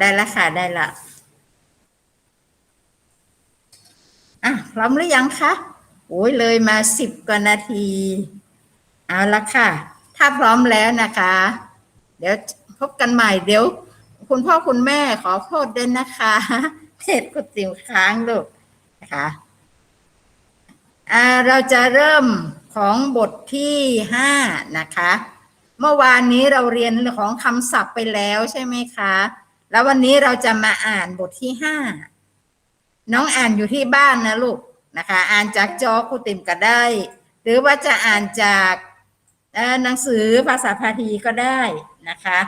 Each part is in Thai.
ได้ละค่ะ ได้ละ อะ พร้อมหรือยังคะ โอ้ยเลยมาสิบกว่านาที เอาละค่ะ ถ้าพร้อมแล้วนะคะ เดี๋ยวพบกันใหม่เดี๋ยว คุณพ่อคุณแม่ขอโทษด้วยนะคะเทศกุฏิมค้างลูกนะคะเราจะเริ่มของบทที่ห้านะคะ เมื่อวานนี้เราเรียนของคำศัพท์ไปแล้วใช่ไหมคะ แล้ววันนี้เราจะมาอ่านบทที่ห้าน้องอ่านอยู่ที่บ้านนะลูกนะคะ อ่านจากจอครูติมก็ได้ หรือว่าจะอ่านจากเอ่อหนังสือภาษาพาทีก็ได้นะคะ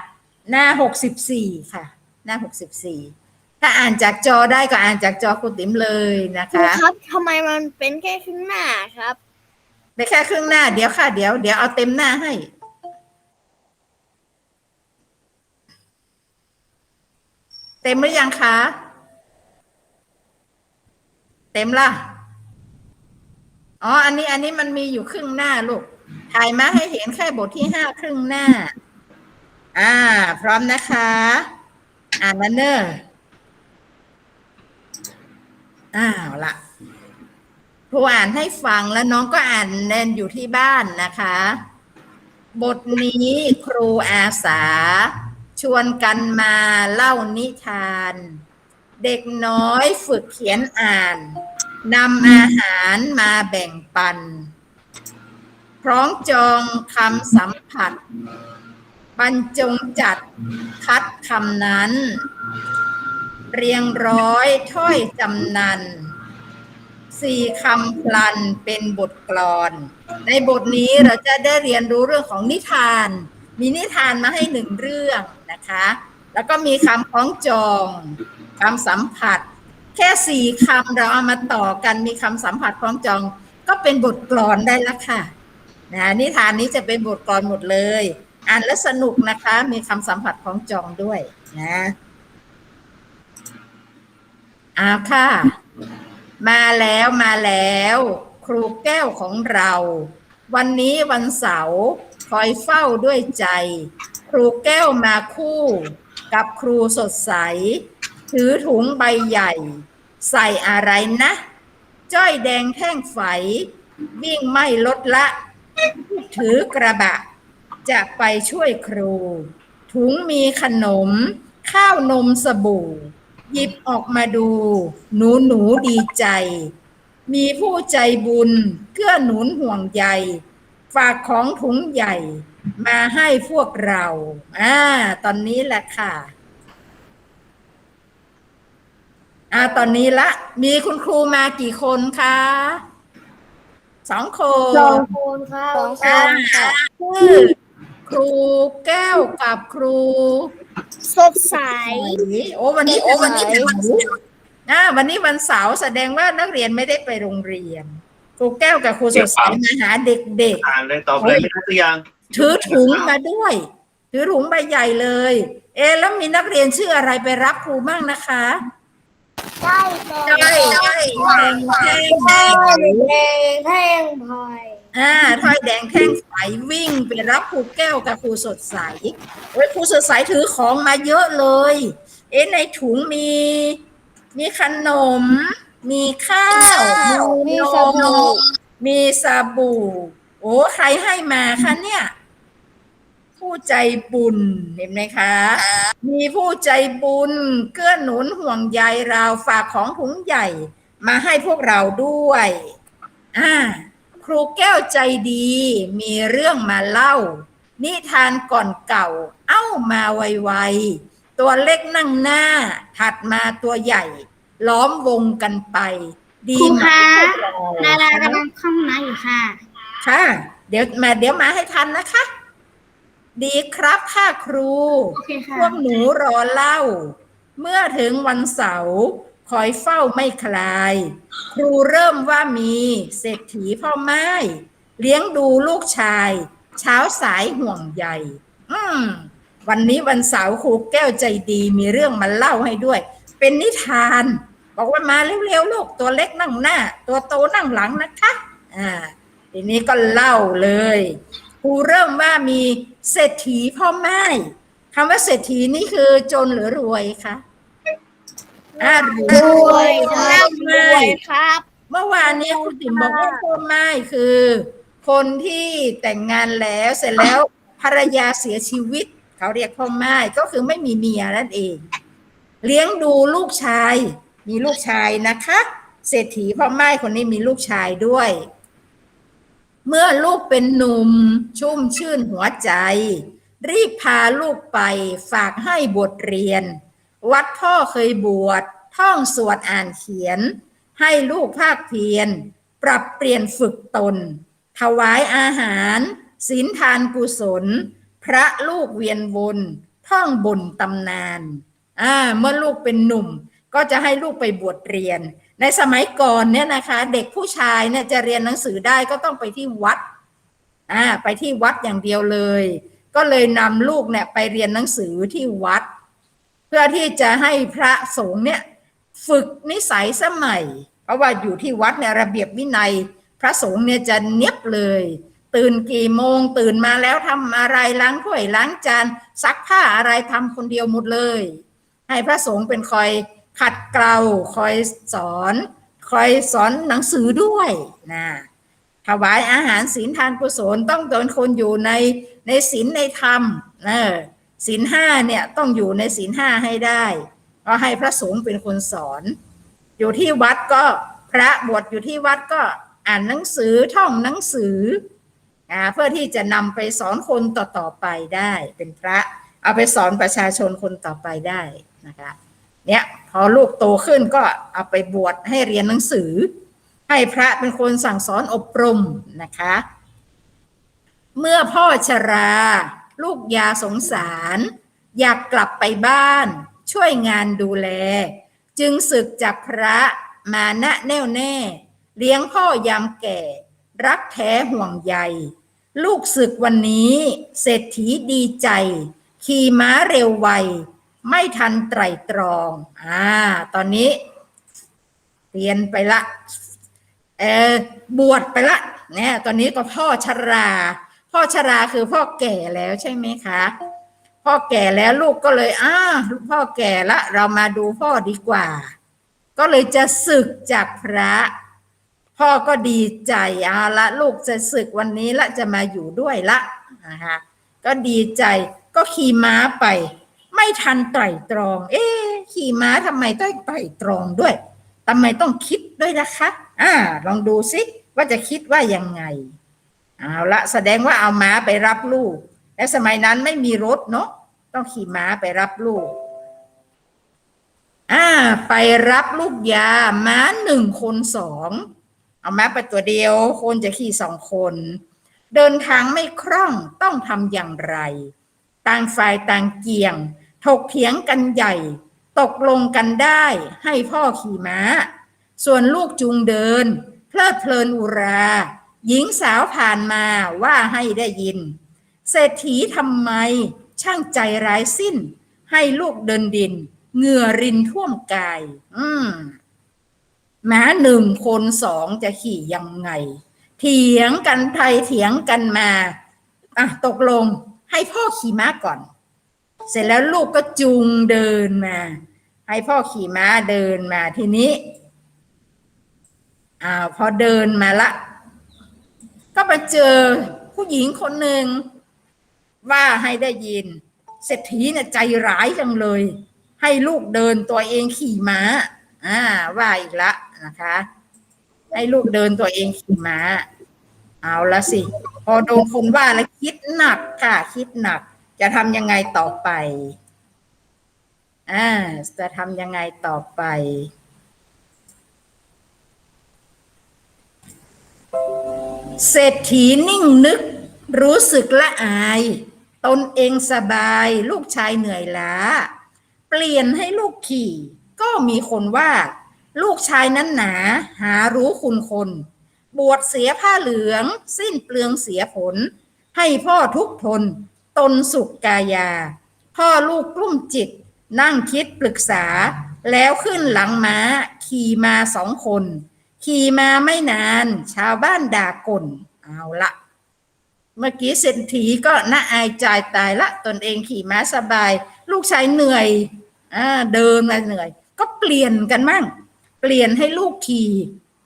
หน้าหกสิบสี่ค่ะ หน้าหกสิบสี่ถ้าอ่านจากจอได้ก็อ่านจากจอครูติ๋มเลยนะครูคะครับทำไมมันเป็นแค่ครึ่งหน้าครับได้แค่ครึ่งหน้าเดี๋ยวค่ะ เดี๋ยวเดี๋ยวเอาเต็มหน้าให้ ต็มหรือยังคะ เต็มละอ๋อ อันนี้อันนี้มันมีอยู่ครึ่งหน้าลูก ถ่ายมาให้เห็นแค่บทที่ห้าครึ่งหน้า อ่า พร้อมนะคะ อ่านนะเนอะอ้าวละครูอ่านให้ฟังแล้วน้องก็อ่านเล่นอยู่ที่บ้านนะคะ บทนี้ครูอาสา ชวนกันมาเล่านิทาน เด็กน้อยฝึกเขียนอ่านนำอาหารมาแบ่งปัน พร้องจองคำสัมผัส บรรจงจัดคัดคำนั้น เรียงร้อยถ้อยจำนันสี่คำพลันเป็นบทกลอน ในบทนี้เราจะได้เรียนรู้เรื่องของนิทาน มีนิทานมาให้หนึ่งเรื่องนะคะ แล้วก็มีคำคล้องจองคำสัมผัส แค่สี่คำเราเอามาต่อกันมีคำสัมผัสคล้องจอง ก็เป็นบทกลอนได้ล้วค่ะนะนิทานนี้จะเป็นบทกลอนหมดเลย อ่านแล้วสนุกนะคะ มีคำสัมผัสคล้องจองด้วยนะอ้าวค่ะ มาแล้วมาแล้ว ครูแก้วของเรา วันนี้วันเสาร์ คอยเฝ้าด้วยใจ ครูแก้วมาคู่ กับครูสดใส ถือถุงใบใหญ่ ใส่อะไรนะ จ้อยแดงแท่งไฝ วิ่งไม่ลดละ ถือกระบะ จะไปช่วยครู ถุงมีขนม ข้าวนมสบู่ หยิบออกมาดู หนูหนูดีใจ มีผู้ใจบุญเกื้อหนุนห่วงใย ฝากของถุงใหญ่มาให้พวกเราอ่าตอนนี้แหละค่ะอ่าตอนนี้ละ มีคุณครูมากี่คนคะสองคนสองคนครับสองคอ่านคือครูแก้วกับครูสดใสโอ้วันนี้โอ้วันนี้เป็นวันเสาร์อ่าวันนี้วันเสาร์แสดงว่านักเรียนไม่ได้ไปโรงเรียน ครูแก้วกับครูสดใสมาหาเด็กอ่านเลยตอบเลยไม่รู้ตัวอย่างๆ ถือถุงมาด้วย ถือถุงใบใหญ่เลย เอะแล้วมีนักเรียนชื่ออะไรไปรับครูบ้างนะคะใช่ใช่ใช่แดงแท่งแดงแดงแท่งพลอยอ่าถ้อยแดงแท่งใสวิ่งไปรับครูแก้วกับครูสดใสโอ้ยครูสดใสถือของมาเยอะเลย เอ๊ะในถุงมีมีขนม มีข้าว มีนสบู่มมีสบู่ โอ้ใครให้มาคะเนี่ย ผู้ใจบุญเห็นไหมคะ มีผู้ใจบุญ เกื้อหนุนห่วงใยเราฝากของถุงใหญ่มาให้พวกเราด้วยอ่าครูแก้วใจดี มีเรื่องมาเล่า นิทานก่อนเก่า เอ้ามาไวๆ ตัวเล็กนั่งหน้า ถัดมาตัวใหญ่ ล้อมวงกันไป ดีครูไหมคะพวกเราดารากำลังเข้าห้องน้ำอยู่ค่ะค่ะ เดี๋ยวมาเดี๋ยวมาให้ทันนะคะ ดีครับค่ะครู โอเคค่ะพวกหนูรอเล่า เมื่อถึงวันเสาร์คอยเฝ้าไม่คลาย ครูเริ่มว่ามีเศรษฐีพ่อไม้ เลี้ยงดูลูกชาย เช้าสายห่วงใยอืมวันนี้วันเสาร์ครูแก้วใจดีมีเรื่องมาเล่าให้ด้วย เป็นนิทาน บอกว่ามาเร็วๆลูกตัวเล็กนั่งหน้า ตัวโตนั่งหลังนะคะอ่าทีนี้ก็เล่าเลยครูเริ่มว่ามีเศรษฐีพ่อไม้คำว่าเศรษฐีนี่คือจนหรือรวยคะอ่ารวยครับไม่รวยครับ เมื่อวานเนี้คุณติ๋มบอกว่าพ่อไม้คือ คนที่แต่งงานแล้วเสร็จแล้วภรรยาเสียชีวิต เขาเรียกพ่อไม้ก็คือไม่มีเมียนั่นเอง เลี้ยงดูลูกชาย มีลูกชายนะคะ เศรษฐีพ่อไม้คนนี้มีลูกชายด้วย เมื่อลูกเป็นหนุ่มชุ่มชื่นหัวใจ รีบพาลูกไปฝากให้บทเรียน วัดพ่อเคยบวชท่องสวดอ่านเขียน ให้ลูกภาคเพียร ปรับเปลี่ยนฝึกตน ถวายอาหารศีลทานกุศล พระลูกเวียนวนท่องบนตำนานอ่าเมื่อลูกเป็นหนุ่ม ก็จะให้ลูกไปบวชเรียน ในสมัยก่อนเนี่ยนะคะ เด็กผู้ชายเนี่ยจะเรียนหนังสือได้ก็ต้องไปที่วัดอ่าไปที่วัดอย่างเดียวเลย ก็เลยนำลูกเนี่ยไปเรียนหนังสือที่วัด เพื่อที่จะให้พระสงฆ์เนี่ยฝึกนิสัยสมัย เพราะว่าอยู่ที่วัดเนี่ยระเบียบวินัย พระสงฆ์เนี่ยจะเนียบเลย ตื่นกี่โมง ตื่นมาแล้วทำอะไรล้างถ้วยล้างจานซักผ้าอะไรทำคนเดียวหมดเลย ให้พระสงฆ์เป็นคอย ขัดเกลาคอยสอนคอยสอนหนังสือด้วยนะถวายอาหารศีลทานกุศลต้องโดนคนอยู่ในในศีลในธรรมเออศีลห้าเนี่ยต้องอยู่ในศีลห้าให้ได้ก็ให้พระสงฆ์เป็นคนสอน อยู่ที่วัดก็พระบวชอยู่ที่วัดก็อ่านหนังสือท่องหนังสืออ่าเพื่อที่จะนำไปสอนคนต่อๆไปได้เป็นพระ เอาไปสอนประชาชนคนต่อไปได้นะคะ เนี่ยพอลูกโตขึ้นก็เอาไปบวชให้เรียนหนังสือ ให้พระเป็นคนสั่งสอนอบรมนะคะ เมื่อพ่อชรา ลูกยาสงสาร อยากกลับไปบ้าน ช่วยงานดูแล จึงศึกจากพระมานะแน่วแน่ เลี้ยงพ่อยามแก่ รักแท้ห่วงใยลูกศึกวันนี้ เศรษฐีดีใจ ขี่ม้าเร็วไว ไม่ทันไตรตรอง อ่า ตอนนี้เรียนไปละเออบวชไปละเนี่ยตอนนี้ก็พ่อชรา พ่อชราคือพ่อแก่แล้วใช่ไหมคะ พ่อแก่แล้วลูกก็เลยอ้าพ่อแก่ละเรามาดูพ่อดีกว่า ก็เลยจะศึกจากพระ พ่อก็ดีใจเอาละลูกจะศึกวันนี้ละจะมาอยู่ด้วยละนะคะก็ดีใจก็ขี่ม้าไป ไม่ทันไตร่ตรอง เอ๊ะขี่ม้าทำไมต้องไตร่ตรองด้วยทำไมต้องคิดด้วยนะคะ อ่า ลองดูสิว่าจะคิดว่ายังไง เอาละแสดงว่าเอาม้าไปรับลูก และสมัยนั้นไม่มีรถเนาะ ต้องขี่ม้าไปรับลูก อ่า ไปรับลูกยา ม้าหนึ่งคนสอง เอาม้าไปตัวเดียว คนจะขี่สองคน เดินทางไม่คล่องต้องทำอย่างไร ต่างฝ่ายต่างเกี่ยง ถกเถียงกันใหญ่ ตกลงกันได้ให้พ่อขี่ม้า ส่วนลูกจูงเดิน เพลิดเพลินอุรา หญิงสาวผ่านมาว่าให้ได้ยิน เศรษฐีทำไมช่างใจร้ายสิ้น ให้ลูกเดินดิน เหงื่อรินท่วมกาย อืมม้าหนึ่งคนสองจะขี่ยังไง เถียงกันไทยเถียงกันมา อะ ตกลงให้พ่อขี่ม้าก่อน เสร็จแล้วลูกก็จูงเดินมา ให้พ่อขี่ม้าเดินมาทีนี้อ้าวพอเดินมาละ ก็ไปเจอผู้หญิงคนหนึ่งว่าให้ได้ยินเศรษฐีเนี่ยใจร้ายจังเลย ให้ลูกเดินตัวเองขี่ม้าอ่าว่าอีกละนะคะให้ลูกเดินตัวเองขี่ม้า เอาละสิ พอโดนคนว่าแล้วคิดหนักค่ะ คิดหนัก จะทำยังไงต่อไปอ่าจะทำยังไงต่อไป เศรษฐีนิ่งนึก รู้สึกละอาย ตนเองสบาย ลูกชายเหนื่อยล้า เปลี่ยนให้ลูกขี่ ก็มีคนว่า ลูกชายนั้นหนา หารู้คุณคน บวชเสียผ้าเหลือง สิ้นเปลืองเสียผล ให้พ่อทุกทน ตนสุขกายา พ่อลูกกลุ้มจิต นั่งคิดปรึกษา แล้วขึ้นหลังม้า ขี่มาสองคน ขี่มาไม่นาน ชาวบ้านด่ากลเอาละเมื่อกี้เศรษฐีก็น่าอายใจายตายละ ตนเองขี่ม้าสบาย ลูกชายเหนื่อยอเดินมาเหนื่อย ก็เปลี่ยนกันมั่ง เปลี่ยนให้ลูกขี่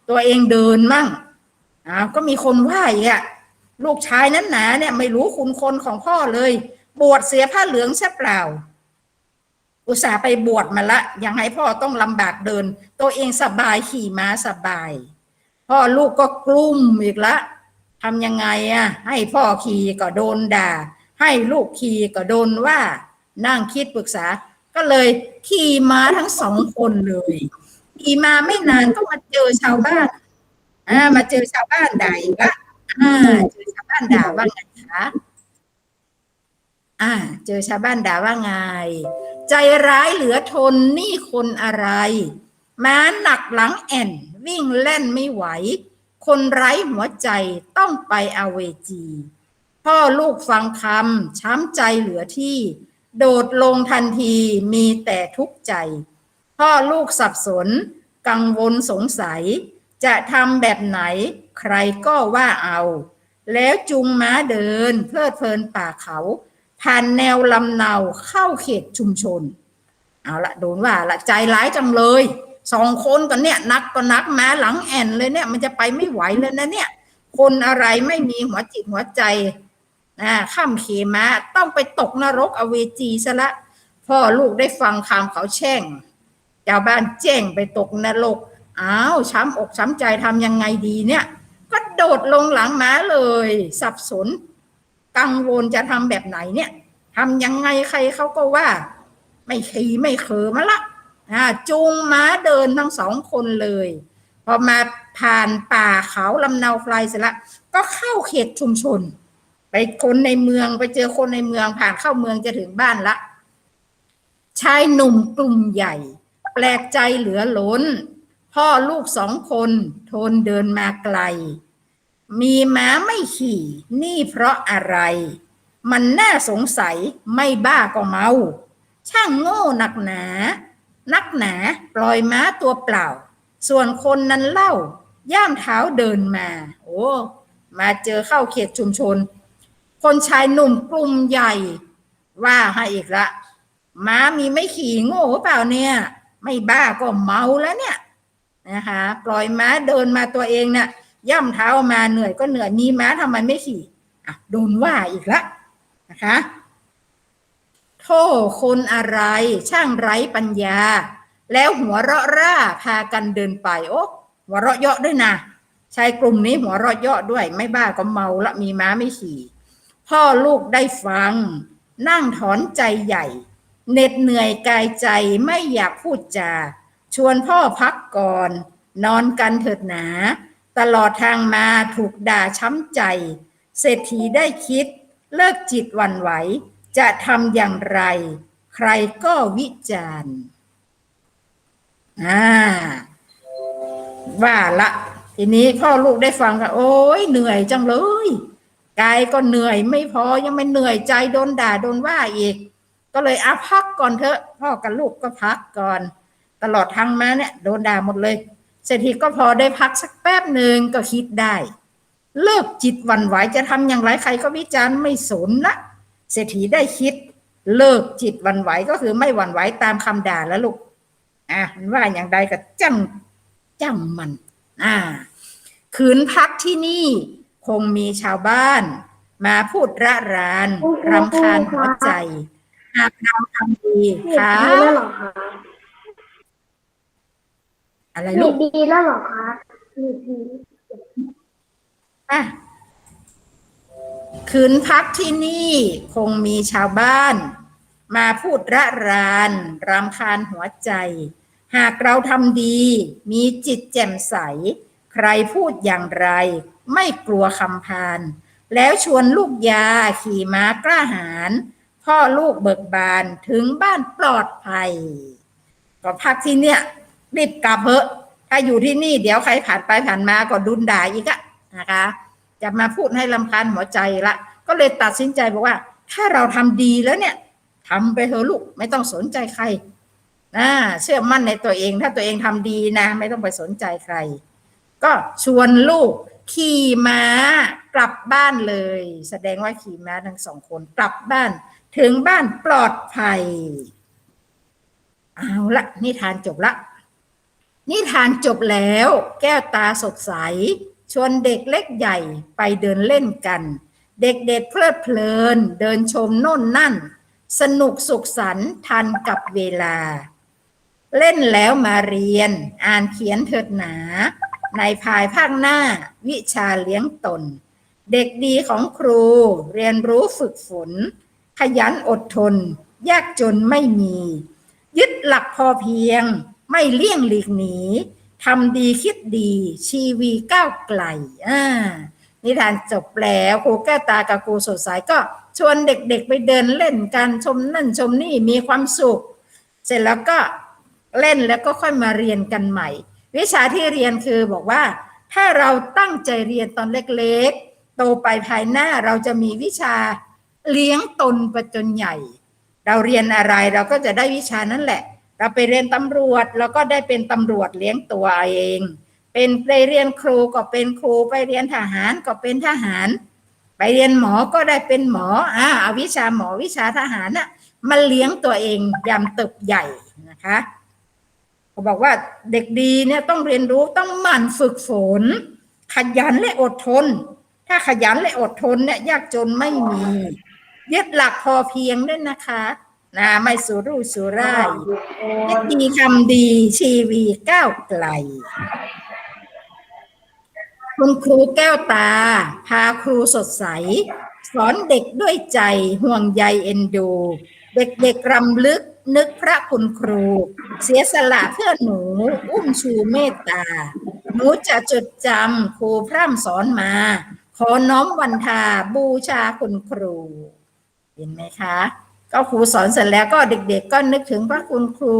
ตัวเองเดินมั่งอ้าวก็มีคนว่าอีกอะ ลูกชายนั้นหนาเนี่ยไม่รู้คุณคนของพ่อเลย บวชเสียผ้าเหลืองใช่เปล่า อุตส่าห์ไปบวชมาละ ยังให้พ่อต้องลำบากเดิน ตัวเองสบายขี่ม้าสบาย พ่อลูกก็กลุ้มอีกละทำยังไงอะให้พ่อขี่ก็โดนด่า ให้ลูกขี่ก็โดนว่า นั่งคิดปรึกษา ก็เลยขี่ม้าทั้งสองคนเลยขี่มาไม่นานก็มาเจอชาวบ้าน อ่า มาเจอชาวบ้านด่าอีกละอ่าเจอ บ้านด่าว่าไงคะอ่า เจอชาวบ้านด่าว่าไง ใจร้ายเหลือทนนี่คนอะไร ม้าหนักหลังแอ่นวิ่งเล่นไม่ไหว คนไร้หัวใจต้องไปอาเวจี พ่อลูกฟังคำช้ำใจเหลือที่ โดดลงทันทีมีแต่ทุกข์ใจ พ่อลูกสับสน กังวลสงสัย จะทำแบบไหน ใครก็ว่าเอา แล้วจูงม้าเดิน เพลิดเพลินป่าเขา ผ่านแนวลำเนาเข้าเขตชุมชน เอาละโดนว่าละใจร้ายจังเลยสองคนกันเนี่ยนักก็นักม้าหลังแอนเลยเนี่ย มันจะไปไม่ไหวเลยนะเนี่ย คนอะไรไม่มีหัวจิตหัวใจนะข้ามเขม้าต้องไปตกนรกอเวจีซะละพ่อลูกได้ฟังคำเขาแช่งชาวบ้านแจ้งไปตกนรกอ้าวช้ำอกช้ำใจทำยังไงดีเนี่ย ก็โดดลงหลังม้าเลย สับสน กังวลจะทำแบบไหนเนี่ยทำยังไงใครเขาก็ว่า ไม่ขี่ไม่เขอมาละจูงม้าเดินทั้งสองคนเลย พอมาผ่านป่าเขาลำเนาไพรเสร็จละก็เข้าเขตชุมชน ไปคนในเมืองไปเจอคนในเมืองผ่านเข้าเมืองจะถึงบ้านละชายหนุ่มกลุ่มใหญ่ แปลกใจเหลือล้น พ่อลูกสองคนทนเดินมาไกล มีม้าไม่ขี่ นี่เพราะอะไร มันน่าสงสัยไม่บ้าก็เมา ช่างโง่หนักหนา นักหนาปล่อยม้าตัวเปล่า ส่วนคนนั้นเล่า ย่ามเท้าเดินมา โอ้มาเจอเข้าเขตชุมชน คนชายหนุ่มกลุ่มใหญ่ ว่าให้อีกละ ม้ามีไม่ขี่โง่เปล่าเนี่ย ไม่บ้าก็เมาแล้วเนี่ย นะคะปล่อยม้าเดินมาตัวเองเนี่ยย่ำเท้ามาเหนื่อยก็เหนื่อยมีม้าทำไมไม่ขี่อะโดนว่าอีกละนะคะโทษคนอะไรช่างไร้ปัญญา แล้วหัวเราะร่าพากันเดินไปโอ้หัวเราะเยาะด้วยนะชายกลุ่มนี้หัวเราะเยาะด้วยไม่บ้าก็เมาละมีม้าไม่ขี่ พ่อลูกได้ฟัง นั่งถอนใจใหญ่เหน็ดเหนื่อยกายใจไม่อยากพูดจา ชวนพ่อพักก่อน นอนกันเถิดหนา ตลอดทางมาถูกด่าช้ำใจ เศรษฐีได้คิด เลิกจิตวันไหว จะทำอย่างไร ใครก็วิจารณ์อ่าว่าละ ทีนี้พ่อลูกได้ฟังก็โอ้ยเหนื่อยจังเลยกายก็เหนื่อยไม่พอยังไม่เหนื่อยใจโดนด่าโดนว่าอีก ก็เลยอาพักก่อนเถอะ พ่อกับลูกก็พักก่อน ตลอดทางมาเนี่ยโดนด่าหมดเลย เศรษฐีก็พอได้พักสักแป๊บหนึ่งก็คิดได้ เลิกจิตหวันไหวจะทำอย่างไรใครก็วิจารณ์ไม่สนละเศรษฐีได้คิด เลิกจิตหวันไหวก็คือไม่หวันไหวตามคำด่าแล้วลูกอะมันว่าอย่างใดก็จังจังมันอ่าขืนพักที่นี่คงมีชาวบ้าน มาพูดระรานรำคาญหัวใจ หากเราทำดีค่ะดีแล้วเหร อคะอะไรมีลูกดีแล้วเหรอคะมีดีอะคืนพักที่นี่คงมีชาวบ้าน มาพูดระรานรำคาญหัวใจ หากเราทำดี มีจิตแจ่มใส ใครพูดอย่างไร ไม่กลัวคำพาน แล้วชวนลูกยาขี่ม้ากล้าหาญพ่อลูกเบิกบานถึงบ้านปลอดภัย ก็พักที่เนี่ย รีบกลับเพอะ ถ้าอยู่ที่นี่เดี๋ยวใครผ่านไปผ่านมาก็ดุนด่าอีกอะนะคะจะมาพูดให้ลำคาญหัวใจละ ก็เลยตัดสินใจบอกว่า ถ้าเราทำดีแล้วเนี่ยทำไปเถอะลูกไม่ต้องสนใจใครนะเชื่อมั่นในตัวเอง ถ้าตัวเองทำดีนะ ไม่ต้องไปสนใจใคร ก็ชวนลูกขี่ม้ากลับบ้านเลย แสดงว่าขี่ม้าทั้งสองคนกลับบ้าน ถึงบ้านปลอดภัย เอาละนิทานจบละ นิทานจบแล้ว แก้วตาสดใส ชวนเด็กเล็กใหญ่ไปเดินเล่นกัน เด็กๆเพลิดเพลิน เดินชมโน่นนั่น สนุกสุขสันต์ทันกับเวลา เล่นแล้วมาเรียน อ่านเขียนเถิดหนา ในภายภาคหน้า วิชาเลี้ยงตน เด็กดีของครู เรียนรู้ฝึกฝน ขยันอดทน ยากจนไม่มี ยึดหลักพอเพียง ไม่เลี่ยงหลีกหนีทำดีคิดดี ชีวีก้าวไกลอ่านิทานจบแล้วครูแก้ตากับครูสดใสก็ชวนเด็กๆไปเดินเล่นกันชมนั่นชมนี่มีความสุข เสร็จแล้วก็เล่นแล้วก็ค่อยมาเรียนกันใหม่ วิชาที่เรียนคือบอกว่า ถ้าเราตั้งใจเรียนตอนเล็กๆ โตไปภายหน้าเราจะมีวิชาเลี้ยงตนไปจนใหญ่ เราเรียนอะไรเราก็จะได้วิชานั้นแหละ ราไปเรียนตำรวจเราก็ได้เป็นตำรวจเลี้ยงตัวเอง เป็นไปเรียนครูก็เป็นครูไปเรียนทหารก็เป็นทหาร ไปเรียนหมอก็ได้เป็นหมออ่าอวิชาหมอวิชาทหารน่ะมาเลี้ยงตัวเองยามเติบใหญ่นะคะเขาบอกว่าเด็กดีเนี่ยต้องเรียนรู้ต้องหมั่นฝึกฝน ขยันและอดทน ถ้าขยันและอดทนเนี่ยยากจนไม่มียึดหลักพอเพียงด้วยนะคะ นะไม่สุรุ่ยสุร่ายคิดดีทำดีชีวีก้าวไกล คุณครูแก้วตา พาครูสดใส สอนเด็กด้วยใจห่วงใยเอ็นดู เด็กๆรำลึกนึกพระคุณครู เสียสละเพื่อหนู อุ้มชูเมตตา หนูจะจดจำครูพร่ำสอนมา ขอน้อมวันทาบูชาคุณครู เห็นไหมคะ ก็ครูสอนเสร็จแล้วก็เด็กๆก็นึกถึงพระคุณครู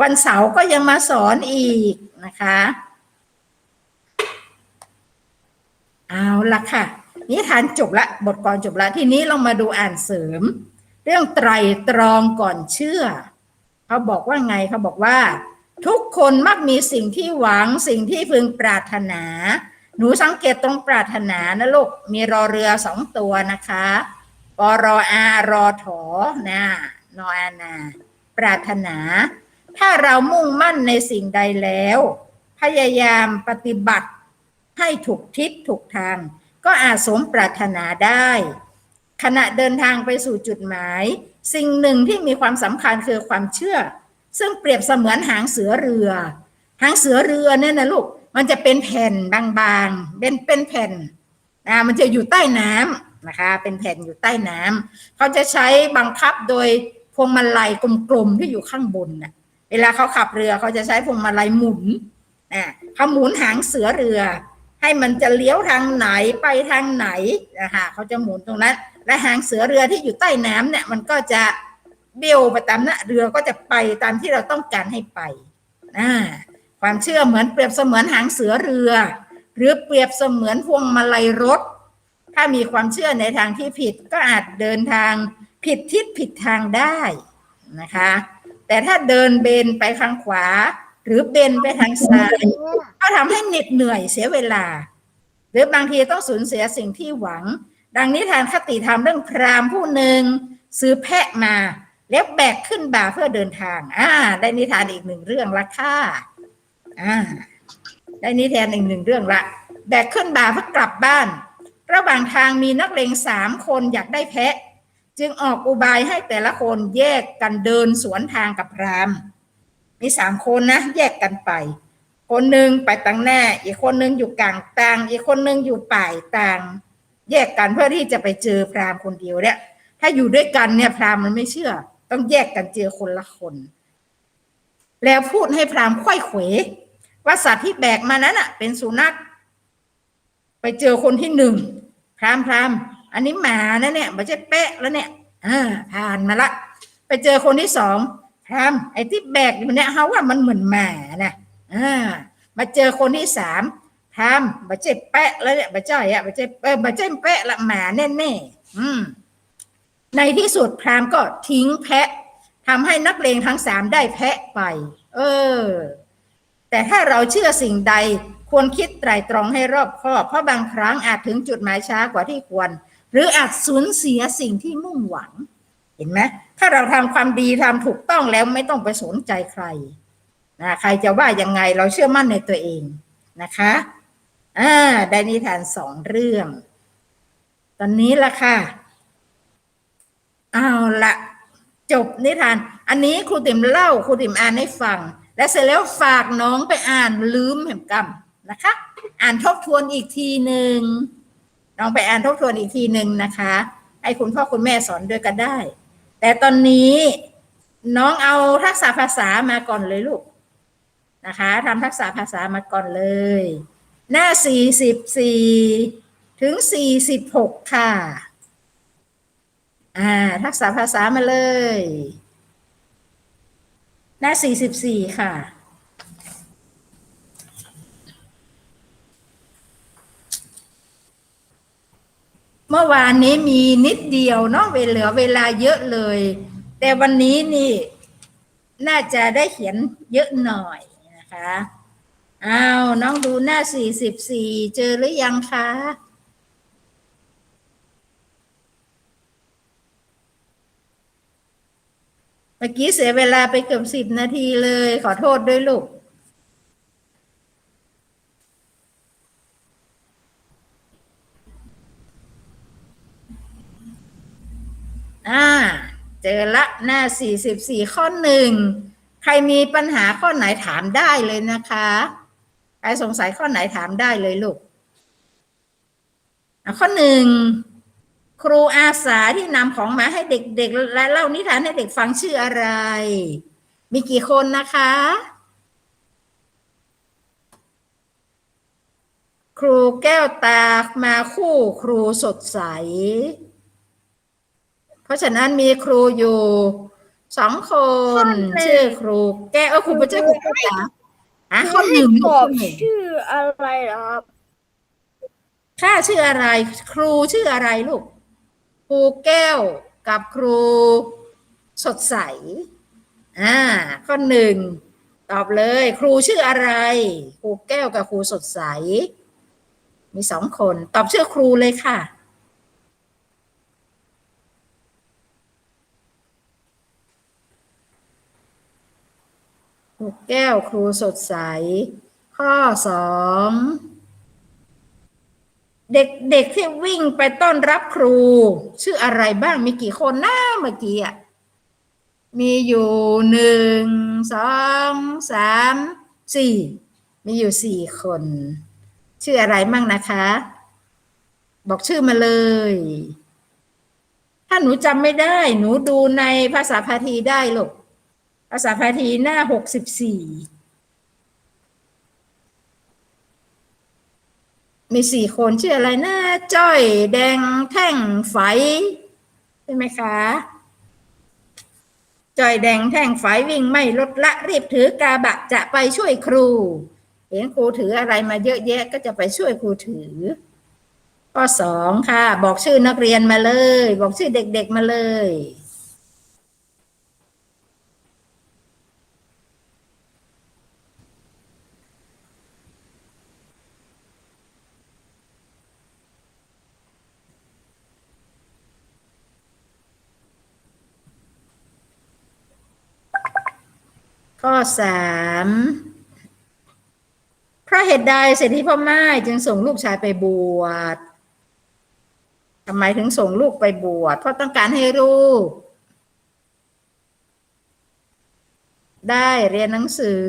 วันเสาร์ก็ยังมาสอนอีกนะคะเอาละค่ะนิทานจบละบทกลอนจบละทีนี้เรามาดูอ่านเสริม เรื่องไตรตรองก่อนเชื่อ เขาบอกว่าไงเขาบอกว่า ทุกคนมักมีสิ่งที่หวังสิ่งที่พึงปรารถนา หนูสังเกตตรงปรารถนานะลูกมีรอเรือสองตัวนะคะ ปรออารอถอนะนออานา ปรารถนา ถ้าเรามุ่งมั่นในสิ่งใดแล้ว พยายามปฏิบัติให้ถูกทิศถูกทาง ก็อาจสมปรารถนาได้ ขณะเดินทางไปสู่จุดหมาย สิ่งหนึ่งที่มีความสำคัญคือความเชื่อ ซึ่งเปรียบเสมือนหางเสือเรือ หางเสือเรือเนี่ยนะลูกมันจะเป็นแผ่นบางๆเป็นเป็นแผ่นอ่ามันจะอยู่ใต้น้ำ นะคะ เป็นแผ่นอยู่ใต้น้ำเขาจะใช้บังคับโดยพวงมาลัยกลมๆที่อยู่ข้างบนน่ะเวลาเขาขับเรือเขาจะใช้พวงมาลัยหมุนอ่าเขาหมุนหางเสือเรือ ให้มันจะเลี้ยวทางไหนไปทางไหนนะคะเขาจะหมุนตรงนั้น และหางเสือเรือที่อยู่ใต้น้ำเนี่ยมันก็จะเบี้ยวไปตามนะเรือก็จะไปตามที่เราต้องการให้ไปอ่าความเชื่อเหมือนเปรียบเสมือนหางเสือเรือ หรือเปรียบเสมือนพวงมาลัยรถ ถ้ามีความเชื่อในทางที่ผิดก็อาจเดินทางผิดทิศผิดทางได้นะคะ แต่ถ้าเดินเบนไปทางขวา หรือเบนไปทางซ้ายก็ทำให้เหน็ดเหนื่อยเสียเวลา หรือบางทีต้องสูญเสียสิ่งที่หวัง ดังนิทานคติธรรมเรื่องพราหมณ์ผู้หนึ่งซื้อแพะมาแล้วแบกขึ้นบ่าเพื่อเดินทาง อ่า ได้นิทานอีกหนึ่งเรื่องละค่ะอ่าได้นิทานอีกหนึ่งเรื่องละแบกขึ้นบ่าเพื่อกลับบ้าน ระหว่างทางมีนักเลงสามคนอยากได้แพะ จึงออกอุบายให้แต่ละคนแยกกันเดินสวนทางกับพรามมีสามคนนะ แยกกันไป คนหนึ่งไปตังหน้า อีกคนหนึ่งอยู่กลางต่าง อีกคนหนึ่งอยู่ป่ายต่าง แยกกันเพื่อที่จะไปเจอพรามคนเดียวเนี่ยถ้าอยู่ด้วยกันเนี่ยพรามมันไม่เชื่อ ต้องแยกกันเจอคนละคน แล้วพูดให้พรามณ์ไขว้เขวว่าสัตว์ที่แบกมานั้นอะ เป็นสุนัข ไปเจอคนที่หนึ่งพรามพรามอันนี้หมานะเนี่ยไม่ใช่เป๊ะแล้วเนี่ยอ่าผ่านมาละ ไปเจอคนที่สองพรามไอ้ที่แบกอยู่เนี่ยเขาว่ามันเหมือนหมานะอ่ามาเจอคนที่สามพรามไม่ใช่แปะแล้วเนี่ยไม่ใช่อะไม่ใช่เออไม่ใช่แปะละหมาแน่แน่ๆอืมในที่สุดพรามก็ทิ้งแพะทำให้นักเลงทั้งสามได้แพะไป เออ แต่ถ้าเราเชื่อสิ่งใด ควรคิดไตรตรองให้รอบคอบเพราะบางครั้งอาจถึงจุดหมายช้ากว่าที่ควร หรืออาจสูญเสียสิ่งที่มุ่งหวัง เห็นไหมถ้าเราทำความดีทำถูกต้องแล้วไม่ต้องไปสนใจใครนะใครจะว่ายังไงเราเชื่อมั่นในตัวเองนะคะอ่าได้นิทานสองเรื่อง ตอนนี้ละค่ะเอาละจบนิทาน อันนี้ครูติ๋มเล่าครูติ๋มอ่านให้ฟัง และเสร็จแล้วฝากน้องไปอ่านลืมแห่งกรรม นะคะ อ่านทบทวนอีกทีหนึ่งน้องไปอ่านทบทวนอีกทีหนึ่งนะคะ ให้คุณพ่อคุณแม่สอนด้วยกันได้ แต่ตอนนี้น้องเอาทักษะภาษามาก่อนเลยลูกนะคะทำทักษะภาษามาก่อนเลย หน้าสี่สิบสี่ถึงสี่สิบหกค่ะ อ่า ทักษะภาษามาเลย หน้าสี่สิบสี่ค่ะ เมื่อวานนี้มีนิดเดียวเนาะเวเหลือเวลาเยอะเลย แต่วันนี้นี่ น่าจะได้เขียนเยอะหน่อยนะคะอ้าวน้องดูหน้าสี่สิบสี่เจอหรือยังคะเมื่อกี้เสียเวลาไปเกือบสิบนาทีเลย ขอโทษด้วยลูก อ่า เจอละหน้าสี่สิบสี่ข้อหนึ่ง ใครมีปัญหาข้อไหนถามได้เลยนะคะ ใครสงสัยข้อไหนถามได้เลยลูก ข้อหนึ่ง ครูอาสาที่นำของมาให้เด็กๆ และเล่านิทานให้เด็กฟังชื่ออะไร มีกี่คนนะคะ ครูแก้วตามาคู่ครูสดใส เพราะฉะนั้นมีครูอยู่สองคน ชื่อครู แก้วเออครูเป็นเจ้าครูแก้วตาอะข้อหนึ่งบข้ออกหนึ่งชื่ออะไรเหรอครับค่าชื่ออะไร ครูชื่ออะไรลูก ครูแก้วกับครูสดใส อ่า ข้อหนึ่งตอบเลย ครูชื่ออะไร ครูแก้วกับครูสดใส มีสองคน ตอบชื่อครูเลยค่ะ ครูแก้วครูสดใส ข้อสองเด็กเด็กที่วิ่งไปต้อนรับครู ชื่ออะไรบ้างมีกี่คนนะเมื่อกี้อะมีอยู่หนึ่งสองสามสี่มีอยู่สี่คน ชื่ออะไรมั่งนะคะ บอกชื่อมาเลย ถ้าหนูจำไม่ได้ หนูดูในภาษาพาทีได้ลูก ภาษาพาทีหน้าหกสิบสี่มีสี่คนชื่ออะไรนะจ้อยแดงแท่งไฟ ใช่ไหมคะจ้อยแดงแท่งไฟวิ่งไม่ลดละรีบถือกาบะจะไปช่วยครู เห็นครูถืออะไรมาเยอะแยะก็จะไปช่วยครูถือ ข้อสองค่ะ บอกชื่อนักเรียนมาเลย บอกชื่อเด็กๆมาเลย ข้อสามเพราะเหตุใดเศรษฐีพ่อไม้จึงส่งลูกชายไปบวชทำไมถึงส่งลูกไปบวชเพราะต้องการให้ลูก ได้เรียนหนังสือ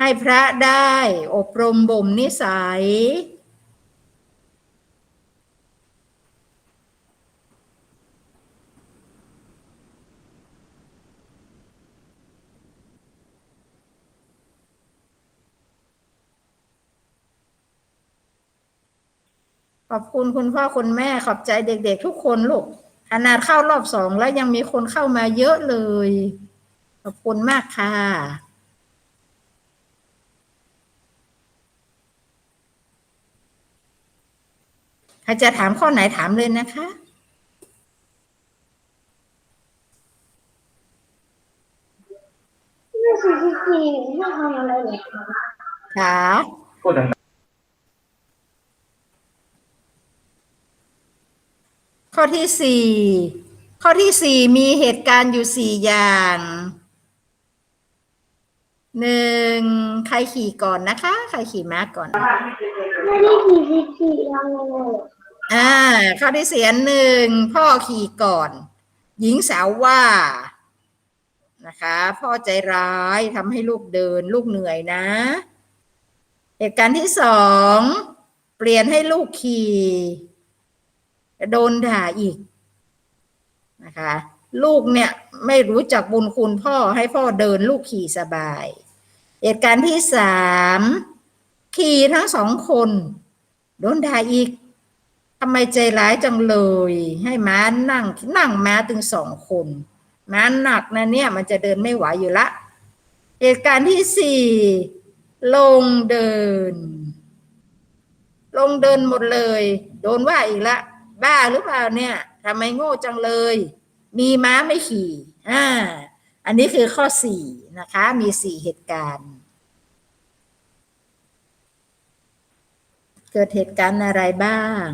ให้พระได้อบรมบ่มนิสัย ขอบคุณคุณพ่อคุณแม่ขอบใจเด็กๆ ทุกคนลูกขนาดเข้ารอบสองแล้วยังมีคนเข้ามาเยอะเลย ขอบคุณมากค่ะ ใครจะถามข้อไหนถามเลยนะคะหน้าสี่สิบสี่ไม่ทำอะไรเหรอครับค่ะ พูดดัง ข้อที่สี่ข้อที่สี่มีเหตุการณ์อยู่สี่อย่างหนึ่งใครขี่ก่อนนะคะ ใครขี่ม้าก่อน ไม่ได้ขี่ขี่ขี่ทำยังไงอ่าข้อที่เสียหนึ่งพ่อขี่ก่อน หญิงสาวว่านะคะ พ่อใจร้ายทำให้ลูกเดิน ลูกเหนื่อยนะ เหตุการณ์ที่สอง เปลี่ยนให้ลูกขี่ โดนด่าอีกนะคะ ลูกเนี่ยไม่รู้จักบุญคุณพ่อให้พ่อเดินลูกขี่สบาย เหตุการณ์ที่สามขี่ทั้งสองคน โดนด่าอีกทำไมใจร้ายจังเลย ให้ม้านั่งนั่งม้าถึงสองคน ม้าหนักนะเนี่ยมันจะเดินไม่ไหวอยู่ละ เหตุการณ์ที่สี่ลงเดิน ลงเดินหมดเลย โดนว่าอีกละ บ้าหรือเปล่าเนี่ยทำไมโง่จังเลย มีม้าไม่ขี่อ่าอันนี้คือข้อสี่นะคะ มีสี่เหตุการณ์ เกิดเหตุการณ์อะไรบ้าง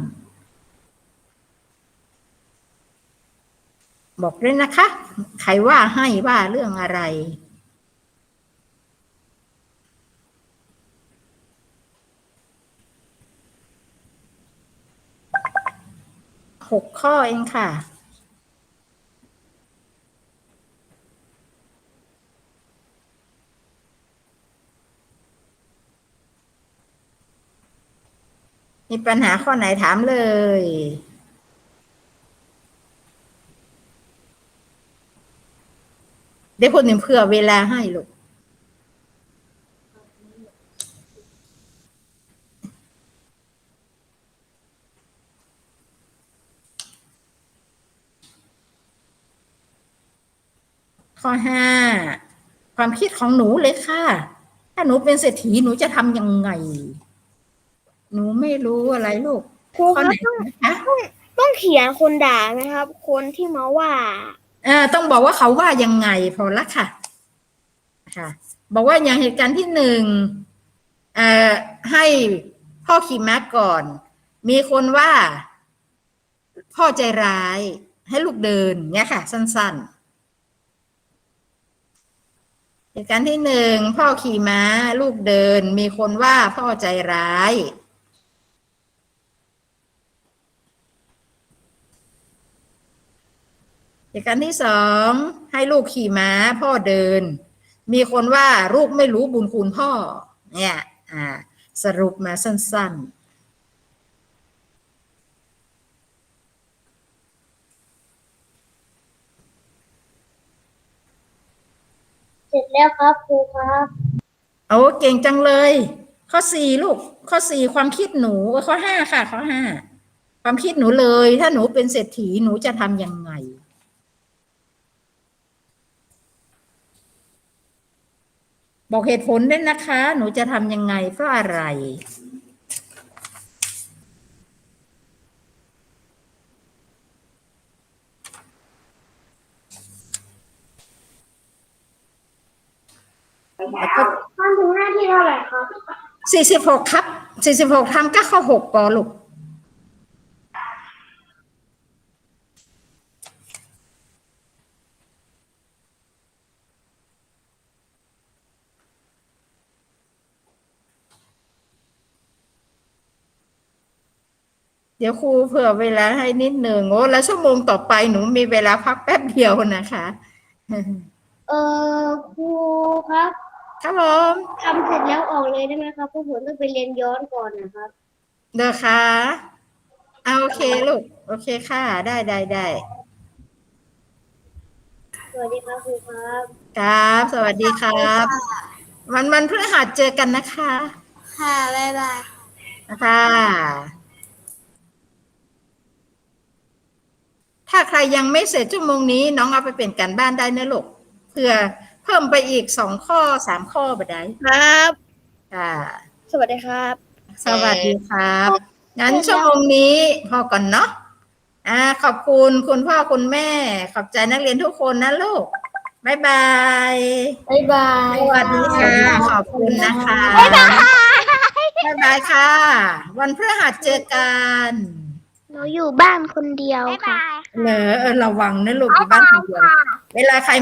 บอกด้วยนะคะ ใครว่าให้ว่าเรื่องอะไร หกข้อเองค่ะ มีปัญหาข้อไหนถามเลยเดี๋ยวคนหนึ่งเผื่อเวลาให้ลูก ข้อห้าความคิดของหนูเลยค่ะ ถ้าหนูเป็นเศรษฐีหนูจะทำยังไง หนูไม่รู้อะไรลูกครูข้อคไหรันบต้องนะคะต้องเขียนคนด่าไหมครับ คนที่มาว่าเอ่อต้องบอกว่าเขาว่ายังไงพอละค่ะ ค่ะ บอกว่าอย่างเหตุการณ์ที่หนึ่งเอ่อให้พ่อขี่ม้าก่อน มีคนว่า พ่อใจร้าย ให้ลูกเดินเนี่ยค่ะ สั้น ๆ เหตุการณ์ที่หนึ่งพ่อขี่ม้า ลูกเดิน มีคนว่าพ่อใจร้าย เหตุการณ์ที่สองให้ลูกขี่ม้า พ่อเดิน มีคนว่าลูกไม่รู้บุญคุณพ่อ เนี่ย อ่า สรุปมาสั้นเร็จแล้วครับครูครับๆโอ้เก่งจังเลย ข้อสี่ลูก ข้อสี่ความคิดหนูข้อห้าค่ะ ข้อห้าความคิดหนูเลย ถ้าหนูเป็นเศรษฐีหนูจะทำยังไงบอกเหตุผลด้วยนะคะ หนูจะทำยังไงเพราะอะไร แล้วก็ทำถึงหน้าที่เท่าไหร่ครับสี่สิบหกครับสี่สิบหกทำก็ข้อหกปอลูกเดี๋ยวครูเผื่อเวลาให้นิดหนึ่งโอ้แล้วชั่วโมงต่อไปหนูมีเวลาพักแป๊บเดียวนะคะ เออครูครับ ครับผมทำเสร็จแล้วออกเลยได้ไหมครับเพราะผมต้องไปเรียนย้อนก่อนนะครับเด้อค่ะเอาโอเคลูก โอเคค่ะ ได้ได้ได้สวัสดีครับครูครับ ครับ สวัสดีครับ วันวันพฤหัสเจอกันนะคะค่ะบ๊ายบาย นะคะถ้าใครยังไม่เสร็จชั่วโมงนี้ น้องเอาไปเป็นการบ้านได้นะลูกเพื่อ เพิ่มไปอีกสองข้อสามข้อไปได้ครับ ค่ะ สวัสดีครับ สวัสดีครับ งั้นชั่วโมงนี้พอก่อนเนาะอ่า ขอบคุณคุณพ่อคุณแม่ ขอบใจนักเรียนทุกคนนะลูกบ๊ายบายบ๊ายบายสวัสดีค่ะ ขอบคุณนะคะบ๊ายบายบ๊ายบายค่ะ วันพฤหัสเจอกันหนูอยู่บ้านคนเดียวบ๊ายค่ะบายเหรอเออระวังนะลูกอยู่บ้านคนเดียวเวลาใคร